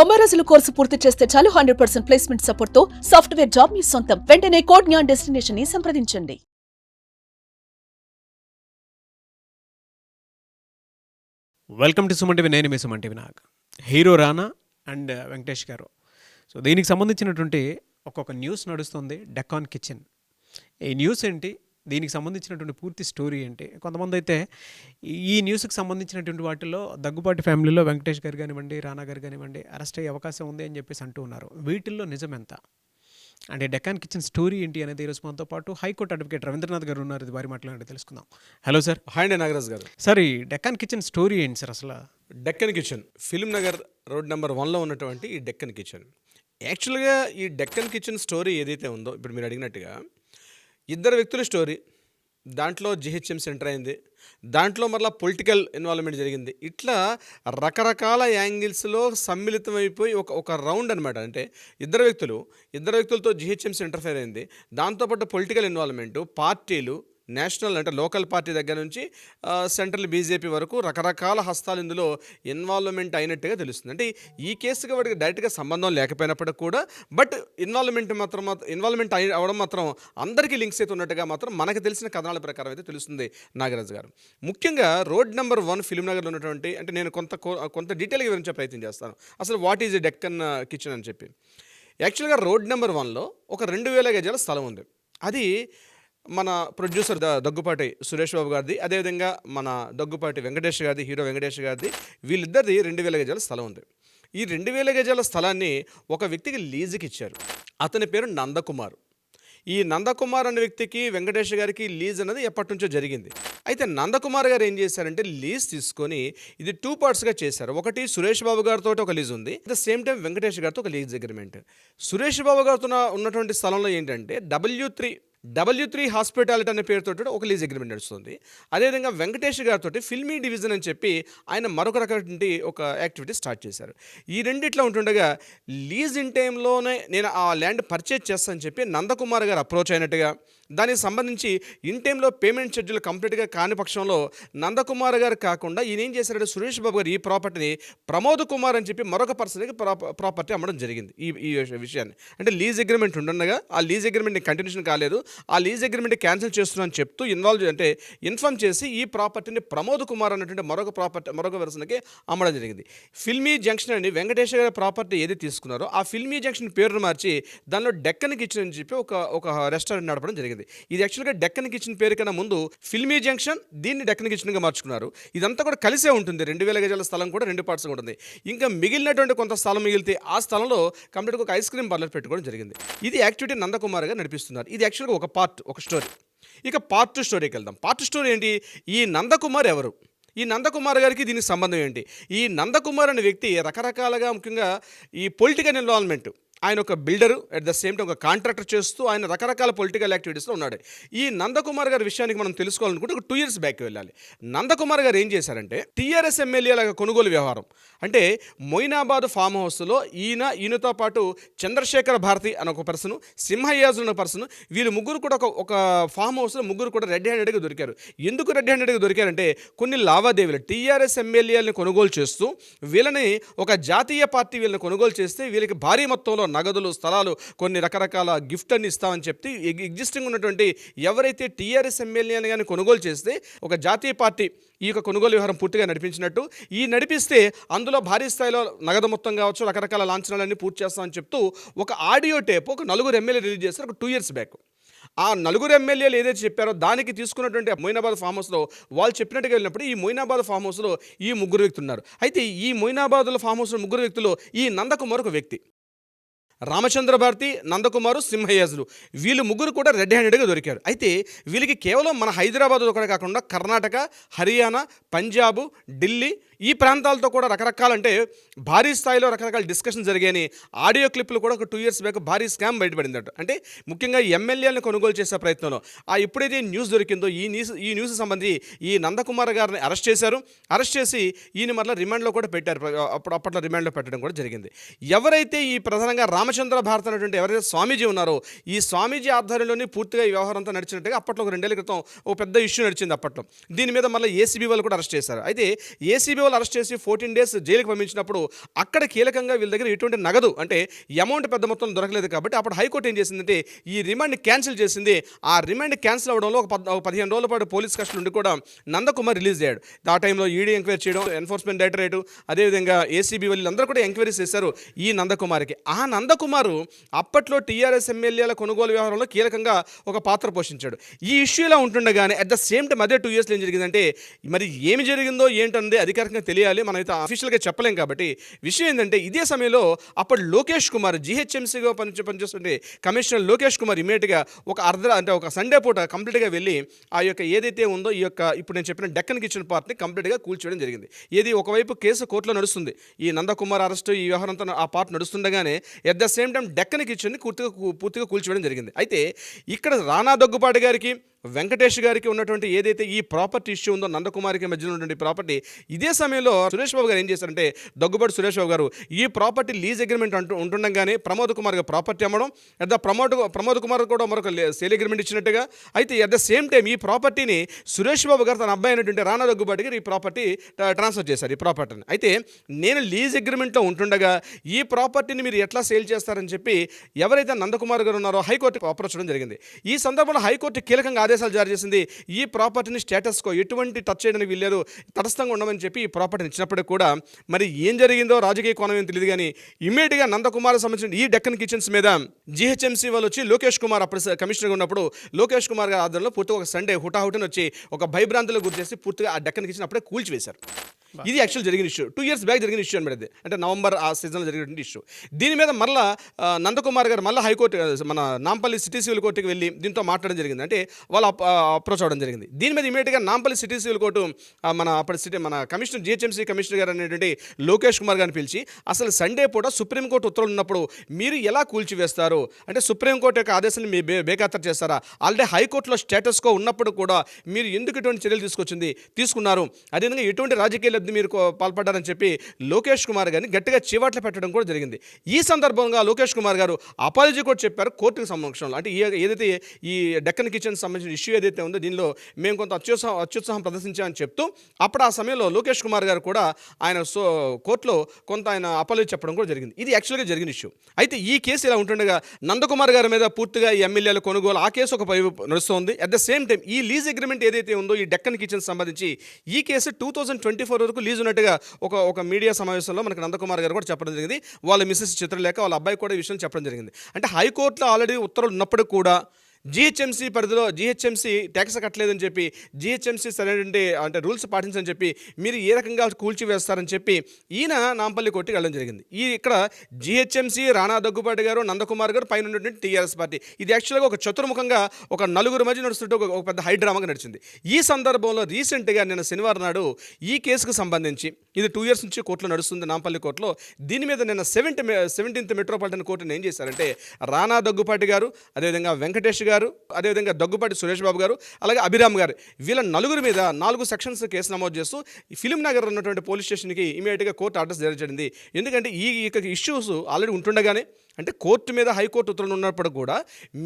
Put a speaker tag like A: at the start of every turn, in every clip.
A: తొంభై రోజుల కోర్సు పూర్తి చేస్తే చాలు హండ్రెడ్ పర్సెంట్ ప్లేస్మెంట్ సపోర్ట్తో సాఫ్ట్వేర్ జాబ్ మీ సొంతం. వెంటనే కోడ్ జ్ఞాన్ డెస్టినేషన్ని సంప్రదించండి.
B: వెల్కమ్ టు సుమన్ టీవీ నేను మీ Suman TV Nag. Hero Rana and Venkatesh గారు. సో దీనికి సంబంధించినటువంటి ఒక్కొక్క న్యూస్ నడుస్తుంది డెకాన్ కిచెన్. ఈ న్యూస్ ఏంటి? దీనికి సంబంధించినటువంటి పూర్తి స్టోరీ ఏంటి కొంతమంది అయితే ఈ న్యూస్కి సంబంధించినటువంటి వాటిల్లో దగ్గుబాటి ఫ్యామిలీలో వెంకటేష్ గారు కానివ్వండి రానా గారు కానివ్వండి అరెస్ట్ అయ్యే అవకాశం ఉంది అని చెప్పేసి అంటూ ఉన్నారు. వీటిల్లో నిజం ఎంత అంటే డెకాన్ కిచెన్ స్టోరీ ఏంటి అనేది ఈరోజు మనతో పాటు హైకోర్టు అడ్వకేట్ రవీంద్రనాథ్ గారు ఉన్నారు. ఇది వారి మాట్లాడి తెలుసుకుందాం. Hello sir.
C: హాయ్ అండి నాగరాజ్ గారు.
B: సార్ ఈ డెకాన్ కిచెన్ స్టోరీ ఏంటి సార్ అసలు?
C: Deccan kitchen Film Nagar road number వన్లో ఉన్నటువంటి ఈ డెక్కన్ కిచెన్. యాక్చువల్గా ఈ డెక్కన్ కిచెన్ స్టోరీ ఏదైతే ఉందో ఇప్పుడు మీరు అడిగినట్టుగా ఇద్దరు వ్యక్తుల స్టోరీ. దాంట్లో జిహెచ్ఎం సెంటర్ అయింది. దాంట్లో మరలా పొలిటికల్ ఇన్వాల్వ్మెంట్ జరిగింది. ఇట్లా రకరకాల యాంగిల్స్లో సమ్మిళితమైపోయి ఒక ఒక రౌండ్ అనమాట అంటే ఇద్దరు వ్యక్తులు ఇద్దరు వ్యక్తులతో జిహెచ్ఎంసీ ఇంటర్ఫేర్ అయింది. దాంతోపాటు పొలిటికల్ ఇన్వాల్వ్మెంట్ పార్టీలు నేషనల్ అంటే లోకల్ పార్టీ దగ్గర నుంచి సెంట్రల్ బీజేపీ వరకు రకరకాల హస్తాలు ఇందులో ఇన్వాల్వ్మెంట్ అయినట్టుగా తెలుస్తుంది. అంటే ఈ కేసుకి వాడికి డైరెక్ట్గా సంబంధం లేకపోయినప్పటికీ కూడా బట్ ఇన్వాల్వ్మెంట్ మాత్రం ఇన్వాల్వ్మెంట్ అయి అవడం మాత్రం అందరికీ లింక్స్ అయితే ఉన్నట్టుగా మాత్రం మనకు తెలిసిన కథనాల ప్రకారం అయితే తెలుస్తుంది నాగరాజు గారు. ముఖ్యంగా రోడ్ నెంబర్ వన్ ఫిలిం నగర్లో ఉన్నటువంటి అంటే నేను కొంత కొంత డీటెయిల్గా వివరించే ప్రయత్నం చేస్తాను. అసలు వాట్ ఈజ్ డెక్కన్ కిచెన్ అని చెప్పి. యాక్చువల్గా రోడ్ నెంబర్ వన్లో ఒక రెండు వేల గజాల స్థలం ఉంది. అది మన ప్రొడ్యూసర్ దగ్గుపాటి సురేష్ బాబు గారిది అదేవిధంగా మన దగ్గుపాటి వెంకటేష్ గారిది హీరో వెంకటేష్ గారిది వీళ్ళిద్దరిది రెండు వేల గజాల స్థలం ఉంది. ఈ రెండు వేల గజాల స్థలాన్ని ఒక వ్యక్తికి లీజుకి ఇచ్చారు. అతని పేరు నందకుమార్. ఈ నందకుమార్ అనే వ్యక్తికి వెంకటేష్ గారికి లీజ్ అనేది ఎప్పటి నుంచో జరిగింది. అయితే నందకుమార్ గారు ఏం చేశారంటే లీజ్ తీసుకొని ఇది టూ పార్ట్స్గా చేశారు. ఒకటి సురేష్ బాబు గారితో ఒక లీజ్ ఉంది. At the same time Venkatesh గారితో ఒక లీజ్ అగ్రిమెంట్. సురేష్ బాబు గారితో ఉన్నటువంటి స్థలంలో ఏంటంటే W three W three hospitality అనే పేరుతో ఒక లీజ్ అగ్రిమెంట్ నడుస్తుంది. అదేవిధంగా వెంకటేష్ గారితో ఫిల్మీ డివిజన్ అని చెప్పి ఆయన మరొక రకమైనటువంటి ఒక యాక్టివిటీ స్టార్ట్ చేశారు. ఈ రెండిట్లో ఉంటుండగా లీజ్ ఇన్ టైంలోనే నేను ఆ ల్యాండ్ పర్చేజ్ చేస్తానని చెప్పి నందకుమార్ గారు అప్రోచ్ అయినట్టుగా దానికి సంబంధించి ఇన్ టైంలో పేమెంట్ షెడ్యూల్ కంప్లీట్గా కాని పక్షంలో నందకుమార్ గారు కాకుండా ఈయన ఏం చేశారంటే సురేష్ బాబు గారు ఈ ప్రాపర్టీని ప్రమోద్ కుమార్ అని చెప్పి మరొక పర్సన్కి ప్రాపర్టీ అమ్మడం జరిగింది ఈ ఈ విషయాన్ని. అంటే లీజ్ అగ్రిమెంట్ ఉండగా ఆ లీజ్ అగ్రిమెంట్ కంటిన్యూషన్ కాలేదు. ఆ లీజ్ అగ్రిమెంట్ క్యాన్సిల్ చేస్తున్నాను చెప్తూ ఇన్వాల్వ్ అంటే ఇన్ఫార్మ్ చేసి ఈ ప్రాపర్టీని ప్రమోద్ కుమార్ అన్నటువంటి మరొక ప్రాపర్టీ మరొక వెర్సన్కి అమ్మడం జరిగింది. ఫిల్మీ జంక్షన్ అని వెంకటేశ్వర గారి ప్రాపర్టీ ఏది తీసుకున్నారో ఆ ఫిల్మీ జంక్షన్ పేరును మార్చి దానిలో డెక్కన్ కిచెన్ అని చెప్పి ఒక ఒక రెస్టారెంట్ నడపడం జరిగింది. ఇది యాక్చువల్గా డెక్కన్ కిచెన్ పేరు కన్నా ముందు ఫిల్మీ జంక్షన్ దీన్ని డెక్కన్ కిచెన్గా మార్చుకున్నారు. ఇదంతా కూడా కలిసే ఉంటుంది. రెండు వేల గజాల స్థలం కూడా రెండు పార్ట్స్ ఉంటుంది. ఇంకా మిగిలినటువంటి కొంత స్థలం మిగిలితే ఆ స్థలంలో కంప్లీట్గా ఒక ఐస్ క్రీమ్ పార్లర్ పెట్టుకోవడం జరిగింది. ఇది యాక్టివిటీ నందకుమార్ నడిపిస్తున్నారు. ఇది యాక్చువల్గా ఒక పార్ట్ ఒక స్టోరీ ఇక పార్ట్ టూ స్టోరీకి వెళ్దాం. పార్ట్ స్టోరీ ఏంటి? ఈ నందకుమార్ ఎవరు? ఈ నందకుమార్ గారికి దీనికి సంబంధం ఏంటి? ఈ నందకుమార్ అనే వ్యక్తి రకరకాలుగా ముఖ్యంగా ఈ పొలిటికల్ ఇన్వాల్వ్మెంట్ ఆయన ఒక builder at the same time ఒక కాంట్రాక్టర్ చేస్తూ ఆయన రకరకాల పొలిటికల్ యాక్టివిటీస్లో ఉన్నాడు. ఈ నందకుమార్ గారి విషయానికి మనం తెలుసుకోవాలనుకుంటే ఒక టూ ఇయర్స్ బ్యాక్ వెళ్ళాలి. నందకుమార్ గారు ఏం చేశారంటే టీఆర్ఎస్ ఎమ్మెల్యేల కొనుగోలు వ్యవహారం. అంటే మొయినాబాద్ ఫామ్ హౌస్లో ఈయన ఈయనతో పాటు చంద్రశేఖర భారతి అనే ఒక పర్సన్ సింహయాజు అనే పర్సన్ వీళ్ళు ముగ్గురు కూడా ఒక ఒక ఫామ్ హౌస్లో ముగ్గురు కూడా రెడ్ హ్యాండెడ్గా దొరికారు. ఎందుకు రెడ్ హ్యాండెడ్గా దొరికారంటే కొన్ని లావాదేవీలు. టీఆర్ఎస్ ఎమ్మెల్యేలను కొనుగోలు చేస్తూ వీళ్ళని ఒక జాతీయ పార్టీ వీళ్ళని కొనుగోలు చేస్తే వీళ్ళకి భారీ మొత్తంలో నగదులు స్థలాలు కొన్ని రకరకాల గిఫ్ట్ అని ఇస్తామని చెప్తే ఎగ్జిస్టింగ్ ఉన్నటువంటి ఎవరైతే టీఆర్ఎస్ ఎమ్మెల్యేని కానీ కొనుగోలు చేస్తే ఒక జాతీయ పార్టీ ఈ యొక్క కొనుగోలు వ్యవహారం పూర్తిగా నడిపించినట్టు ఈ నడిపిస్తే అందులో భారీ స్థాయిలో నగదు మొత్తం కావచ్చు రకరకాల లాంఛనాలన్నీ పూర్తి చేస్తామని చెప్తూ ఒక ఆడియో టేప్ ఒక నలుగురు ఎమ్మెల్యే రిలీజ్ చేస్తారు ఒక టూ ఇయర్స్ బ్యాక్. ఆ నలుగురు ఎమ్మెల్యేలు ఏదైతే చెప్పారో దానికి తీసుకున్నటువంటి మొయినాబాద్ ఫామ్ హౌస్లో వాళ్ళు చెప్పినట్టుగా వెళ్ళినప్పుడు ఈ మొయినాబాద్ ఫామ్ హౌస్లో ఈ ముగ్గురు వ్యక్తులు ఉన్నారు. అయితే ఈ మొయినాబాద్లో ఫామ్ హౌస్లో ముగ్గురు వ్యక్తులు ఈ నందకుమార్ ఒక వ్యక్తి. రామచంద్ర భారతి నందకుమారు సింహయాజులు వీళ్ళు ముగ్గురు కూడా రెడ్ హ్యాండెడ్గా దొరికారు. అయితే వీళ్ళకి కేవలం మన హైదరాబాద్ ఒకటే కాకుండా కర్ణాటక హర్యానా పంజాబ్ ఢిల్లీ ఈ ప్రాంతాలతో కూడా రకరకాల అంటే భారీ స్థాయిలో రకరకాల డిస్కషన్ జరిగాయని ఆడియో క్లిప్లు కూడా ఒక టూ ఇయర్స్ బ్యాక్ భారీ స్కామ్ బయటపడిందట. అంటే ముఖ్యంగా ఎమ్మెల్యేలను కొనుగోలు చేసే ప్రయత్నంలో ఆ ఎప్పుడైతే న్యూస్ దొరికిందో ఈ న్యూస్ ఈ న్యూస్ సంబంధించి ఈ నందకుమార్ గారిని అరెస్ట్ చేశారు. అరెస్ట్ చేసి ఈయన మరలా రిమాండ్లో కూడా పెట్టారు. అప్పుడు అప్పట్లో రిమాండ్లో పెట్టడం కూడా జరిగింది. ఎవరైతే ఈ ప్రధానంగా రామచంద్ర భారత్ అనేటువంటి ఎవరైతే స్వామీజీ ఉన్నారో ఈ స్వామీజీ ఆధ్వర్యంలోనే పూర్తిగా ఈ వ్యవహారం అంతా నడిచినట్టుగా అప్పట్లో ఒక రెండేళ్ళ క్రితం ఒక పెద్ద ఇష్యూ నడిచింది అప్పట్లో. దీని మీద మళ్ళీ ఏసీబీ వాళ్ళు కూడా అరెస్ట్ చేశారు. అయితే ఏసీబీ వాళ్ళు అరెస్ట్ చేసి ఫోర్టీన్ డేస్ జైలుకి పంపించినప్పుడు అక్కడ కీలకంగా వీళ్ళ దగ్గర ఎటువంటి నగదు అంటే అమౌంట్ పెద్ద మొత్తం దొరకలేదు కాబట్టి అప్పుడు హైకోర్టు ఏం చేసిందంటే ఈ రిమాండ్ క్యాన్సిల్ చేసింది. ఆ రిమాండ్ క్యాన్సిల్ అవ్వడంలో ఒక పదిహేను రోజుల పాటు పోలీస్ కస్టడీ ఉండి కూడా నందకుమార్ రిలీజ్ అయ్యాడు. ఆ టైంలో ఈడీ ఎంక్వైరీ చేయడం ఎన్ఫోర్స్మెంట్ డైరెక్టరేట్ అదేవిధంగా ఏసీబీ వాళ్ళందరూ కూడా ఎంక్వైరీస్ చేశారు ఈ నందకుమార్కి. ఆ నందకుమారు అప్పట్లో టీఆర్ఎస్ ఎమ్మెల్యేల కొనుగోలు వ్యవహారంలో కీలకంగా ఒక పాత్ర పోషించాడు. ఈ ఇష్యూ ఇలా ఉంటుండగానే అట్ ద సేమ్ టైం అదే టూ ఇయర్స్లో ఏం జరిగిందంటే మరి ఏమి జరిగిందో ఏంటన్నది అధికారికంగా తెలియాలి. మనమైతే అఫీషియల్గా చెప్పలేం కాబట్టి. విషయం ఏంటంటే ఇదే సమయంలో అప్పుడు లోకేష్ కుమార్ జిహెచ్ఎంసీగా పనిచే పనిచేస్తుంటే కమిషనర్ లోకేష్ కుమార్ ఇమీడియట్గా ఒక అర్ధ అంటే ఒక సండే పూట కంప్లీట్గా వెళ్ళి ఆ యొక్క ఏదైతే ఉందో ఈ యొక్క ఇప్పుడు నేను చెప్పిన డెక్కన్ కిచెన్ పార్ట్ని కంప్లీట్గా కూల్చేయడం జరిగింది. ఏది ఒకవైపు కేసు కోర్టులో నడుస్తుంది. ఈ నందకుమార్ అరెస్టు ఈ వ్యవహారంతో ఆ part నడుస్తుండగానే at the same time Deccan కిచెన్ని పూర్తిగా పూర్తిగా కూల్చేయడం జరిగింది. అయితే ఇక్కడ రానా దగ్గుపాటి గారికి వెంకటేష్ గారికి ఉన్నటువంటి ఏదైతే ఈ ప్రాపర్టీ ఇష్యూ ఉందో నందకుమారికి మధ్యలో ఉన్నటువంటి ప్రాపర్టీ ఇదే సమయంలో సురేష్ బాబు గారు ఏం చేశారంటే దగ్గుబాటు సురేష్ బాబు గారు ఈ ప్రాపర్టీ లీజ్ అగ్రిమెంట్ అంటూ ఉంటుండగానే ప్రమోద్ కుమార్ గారు ప్రాపర్టీ అమ్మడం అట్ ద ప్రమోద్ ప్రమోద్ కుమార్ కూడా మరొక సేల్ అగ్రిమెంట్ ఇచ్చినట్టుగా అయితే అట్ ద సేమ్ టైం ఈ ప్రాపర్టీని సురేష్ బాబు గారు తన అబ్బాయి అయినటువంటి రానా దగ్గుబాటి గారు ఈ ప్రాపర్టీ ట్రాన్స్ఫర్ చేశారు ఈ ప్రాపర్టీని. అయితే నేను లీజ్ అగ్రిమెంట్లో ఉంటుండగా ఈ ప్రాపర్టీని మీరు ఎట్లా సేల్ చేస్తారని చెప్పి ఎవరైతే నందకుమార్ గారు ఉన్నారో హైకోర్టుకు అప్రోచ్ చేయడం జరిగింది. ఈ సందర్భంలో హైకోర్టు కీలకంగా ఆదేశాలు జారీ చేసింది. ఈ ప్రాపర్టీని స్టేటస్కో ఎటువంటి టచ్ చేయడానికి వీల్లేదు. తటస్థంగా ఉండమని చెప్పి ఈ ప్రాపర్టీని ఇచ్చినప్పటికీ కూడా మరి ఏం జరిగిందో రాజకీయ కోణం ఏం తెలియదు కానీ ఇమీడియట్గా నందకుమార్ సంబంధించిన ఈ డెక్కన్ కిచెన్స్ మీద జిహెచ్ఎంసీ వాళ్ళు వచ్చి లోకేష్ కుమార్ అప్పుడు కమిషనర్గా ఉన్నప్పుడు లోకేష్ కుమార్ గారి ఆధ్వర్యంలో పూర్తిగా ఒక సండే హుటాహుటిని వచ్చి ఒక భయభ్రాంతులకు గురి చేసి పూర్తిగా ఆ డెక్కన్ కిచెన్ అప్పుడే కూల్చివేశారు. ఇది యాక్చువల్ జరిగిన ఇష్యూ టూ ఇయర్స్ బ్యాక్ జరిగిన ఇష్యూ అనమాట ఇది. అంటే నవంబర్ ఆ సీజన్లో జరిగినటువంటి ఇష్యూ దీని మీద మళ్ళీ నందకుమార్ గారు మళ్ళీ హైకోర్టు మన నాంపల్లి సిటీ సివిల్ కోర్టుకి వెళ్ళి దీంతో మాట్లాడడం జరిగింది. అంటే వాళ్ళు అప్రోచ్ అవ్వడం జరిగింది. దీని మీద ఇమీడియట్గా నాంపల్లి సిటీ సివిల్ కోర్టు మన అప్పటి సిటీ మన కమిషనర్ జిహెచ్ఎంసీ కమిషనర్ గారు అనేటువంటి లోకేష్ కుమార్ గారిని పిలిచి అసలు సండే పూట సుప్రీంకోర్టు ఉత్తర్వులు ఉన్నప్పుడు మీరు ఎలా కూల్చివేస్తారు? అంటే సుప్రీంకోర్టు యొక్క ఆదేశాన్ని మీ బే బేఖాతరు చేస్తారా? ఆల్రెడీ హైకోర్టులో స్టేటస్కో ఉన్నప్పుడు కూడా మీరు ఎందుకు ఇటువంటి చర్యలు తీసుకొచ్చింది తీసుకున్నారు? అదేవిధంగా ఎటువంటి రాజకీయ అభ్యర్థి మీరు పాల్పడ్డారని చెప్పి లోకేష్ కుమార్ గారిని గట్టిగా చివాట్లు పెట్టడం కూడా జరిగింది. ఈ సందర్భంగా లోకేష్ కుమార్ గారు అపాలజీ కూడా చెప్పారు కోర్టుకు సమక్షంలో అంటే ఏదైతే ఈ డెక్కన్ కిచెన్ సంబంధించిన ఇష్యూ ఏదైతే ఉందో దీనిలో మేము కొంత అత్యుత్సాహం అత్యుత్సాహం ప్రదర్శించామని చెప్తూ అప్పుడు ఆ సమయంలో లోకేష్ కుమార్ గారు కూడా ఆయన సో కోర్టులో కొంత ఆయన అపాలజీ చెప్పడం కూడా జరిగింది. ఇది యాక్చువల్గా జరిగిన ఇష్యూ. అయితే ఈ కేసు ఇలా ఉంటుండగా నందకుమార్ గారి మీద పూర్తిగా ఈ ఎమ్మెల్యేల కొనుగోలు ఆ కేసు ఒక వైపు నడుస్తోంది. అట్ ద సేమ్ టైం ఈ లీజ్ అగ్రిమెంట్ ఏదైతే ఉందో ఈ డెక్కన్ కిచెన్ సంబంధించి ఈ case two thousand twenty four వరకు లీజ్ ఉన్నట్టుగా ఒక ఒక మీడియా సమావేశంలో మనకి నందకుమార్ గారు కూడా చెప్పడం జరిగింది. వాళ్ళ మిస్సెస్ చిత్రలేఖ వాళ్ళ అబ్బాయి కూడా ఈ విషయం చెప్పడం జరిగింది. అంటే హైకోర్టులో ఆల్రెడీ ఉత్తర్వులు ఉన్నప్పుడు కూడా జిహెచ్ఎంసీ పరిధిలో జిహెచ్ఎంసీ ట్యాక్స్ కట్టలేదని చెప్పి జిహెచ్ఎంసీ సరైనటువంటి అంటే రూల్స్ పాటించని చెప్పి మీరు ఏ రకంగా కూల్చివేస్తారని చెప్పి ఈయన నాంపల్లి కొట్టి వెళ్ళడం జరిగింది. ఈ ఇక్కడ జిహెచ్ఎంసీ రాణా దగ్గుపాటి గారు నందకుమార్ గారు పైన ఉన్నటువంటి టీఆర్ఎస్ పార్టీ. ఇది యాక్చువల్గా ఒక చతుర్ముఖంగా ఒక నలుగురు మధ్య నడుస్తుంటే ఒక పెద్ద హైడ్రామాగా నడిచింది. ఈ సందర్భంలో రీసెంట్గా నిన్న శనివారం నాడు ఈ కేసుకు సంబంధించి ఇది టూ ఇయర్స్ నుంచి కోర్టులో నడుస్తుంది నాంపల్లి కోర్టులో దీని మీద నిన్న సెవెంటీ సెవెంటీన్త్ మెట్రోపాలిటన్ కోర్టును ఏం చేశారంటే రాణా దగ్గుపాటి గారు అదేవిధంగా వెంకటేష్ గారు అదేవిధంగా దగ్గుపాటి సురేష్ బాబు గారు అలాగే అభిరామ్ గారు. వీళ్ళ నలుగురు మీద నాలుగు సెక్షన్స్ కేసు నమోదు చేస్తూ ఫిలిం నగర్ ఉన్నటువంటి పోలీస్ స్టేషన్కి ఇమీడియట్గా కోర్టు ఆర్డర్స్ జారీ చేయండి ఎందుకంటే ఈ యొక్క ఇష్యూస్ ఆల్రెడీ ఉంటుండగానే అంటే కోర్టు మీద హైకోర్టు ఉత్తర్వులు ఉన్నప్పుడు కూడా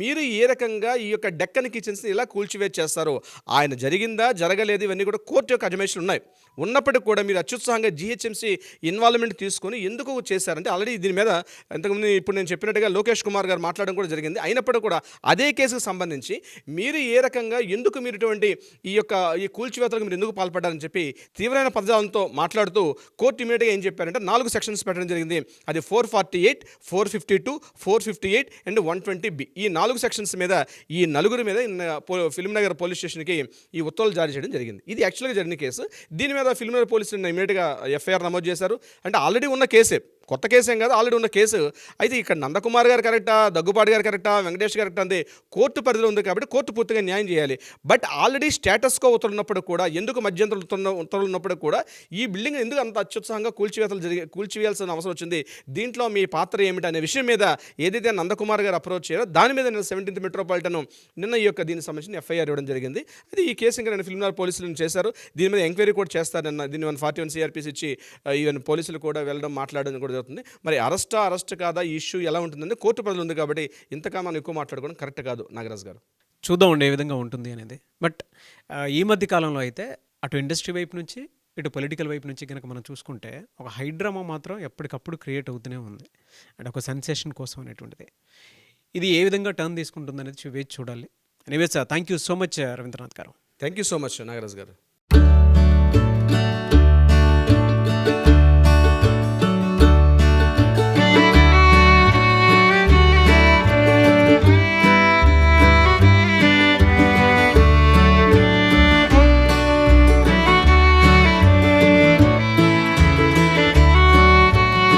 C: మీరు ఏ రకంగా ఈ యొక్క డెక్కన్ కిచెన్స్ని ఇలా కూల్చివేట్ చేస్తారు ఆయన జరిగిందా జరగలేదు ఇవన్నీ కూడా కోర్టు యొక్క అజమేషన్ ఉన్నాయి. ఉన్నప్పటికీ కూడా మీరు అత్యుత్సాహంగా జిహెచ్ఎంసీ ఇన్వాల్వ్మెంట్ తీసుకొని ఎందుకు చేశారంటే ఆల్రెడీ దీని మీద ఇంతకుముందు ఇప్పుడు నేను చెప్పినట్టుగా లోకేష్ కుమార్ గారు మాట్లాడడం కూడా జరిగింది. అయినప్పటికీ కూడా అదే కేసుకు సంబంధించి మీరు ఏ రకంగా ఎందుకు మీరు ఇటువంటి ఈ యొక్క ఈ కూల్చివేతలకు మీరు ఎందుకు పాల్పడ్డారని చెప్పి తీవ్రమైన పదజాలంతో మాట్లాడుతూ కోర్టు ఇమీడియట్గా ఏం చెప్పారంటే నాలుగు సెక్షన్స్ పెట్టడం జరిగింది. అది four forty eight four fifty two four fifty eight and one twenty B. ఈ నాలుగు సెక్షన్స్ మీద ఈ నలుగురి మీద పో- ఫిల్మ్ నగర్ పోలీస్ స్టేషన్కి ఈ ఉత్తర్వులు జారీ చేయడం జరిగింది. ఇది యాక్చువల్గా జరిగిన కేసు. దీని మీద ఫిల్మ్ నగర్ పోలీసులు ఇమీడియట్గా ఎఫ్ఐఆర్ నమోదు చేశారు. అంటే ఆల్రెడీ ఉన్న కేసే. కొత్త కేసు ఏం కాదు ఆల్రెడీ ఉన్న కేసు. అయితే ఇక్కడ నందకుమార్ గారు కరెక్టా దగ్గుపాటి గారు కరెక్టా వెంకటేష్ కరెక్ట్ అంది కోర్టు పరిధిలో ఉంది కాబట్టి కోర్టు పూర్తిగా న్యాయం చేయాలి. బట్ ఆల్రెడీ స్టేటస్కో ఉత్తర్వులు ఉన్నప్పుడు కూడా ఎందుకు మధ్యంతర ఉత్తర్వులు ఉత్తర్వులు ఉన్నప్పుడు కూడా ఈ బిల్డింగ్ ఎందుకు అంత అత్యుత్సాహంగా కూల్చివేతలు జరిగి కూల్చివేయాల్సిన అవసరం వచ్చింది? దీంట్లో మీ పాత్ర ఏమిటి అనే విషయం మీద ఏదైతే నందకుమార్ గారు అప్రోచ్ చేయారో దాని మీద నేను సెవెంటీన్త్ మెట్రోపాలిటన్ నిన్న ఈ యొక్క దీనికి సంబంధించిన ఎఫ్ఐఆర్ ఇవ్వడం జరిగింది. అది ఈ కేసు ఇంకా నేను ఫిల్మ్నార్ పోలీసులు చేశారు. దీని మీద ఎంక్వైరీ కూడా చేస్తారు నిన్న. దీన్ని వన్ ఫార్టీ వన్ సిఆర్పీస్ ఇచ్చి ఈవెన్ పోలీసులు కూడా వెళ్ళడం మాట్లాడడం కూడా జరుగుతుంది. మరి అరెస్టా అరెస్ట్ కాదా? ఈ ఇష్యూ ఎలా ఉంటుందంటే కోర్టు పరిధిలో ఉంది కాబట్టి ఇంతగా మనం ఎక్కువ మాట్లాడుకోవడం కరెక్ట్ కాదు నాగరాజ్ గారు.
B: చూద్దాం ఏ విధంగా ఉంటుంది అనేది. బట్ ఈ మధ్య కాలంలో అయితే అటు ఇండస్ట్రీ వైపు నుంచి ఇటు పొలిటికల్ వైపు నుంచి కనుక మనం చూసుకుంటే ఒక హైడ్రామా మాత్రం ఎప్పటికప్పుడు క్రియేట్ అవుతూనే ఉంది. అండ్ ఒక సెన్సేషన్ కోసం అనేటువంటిది. ఇది ఏ విధంగా టర్న్ తీసుకుంటుంది అనేది వేచి చూడాలి. Anyways thank you so much Ravindranath గారు.
C: Thank you so much Nagaraj గారు.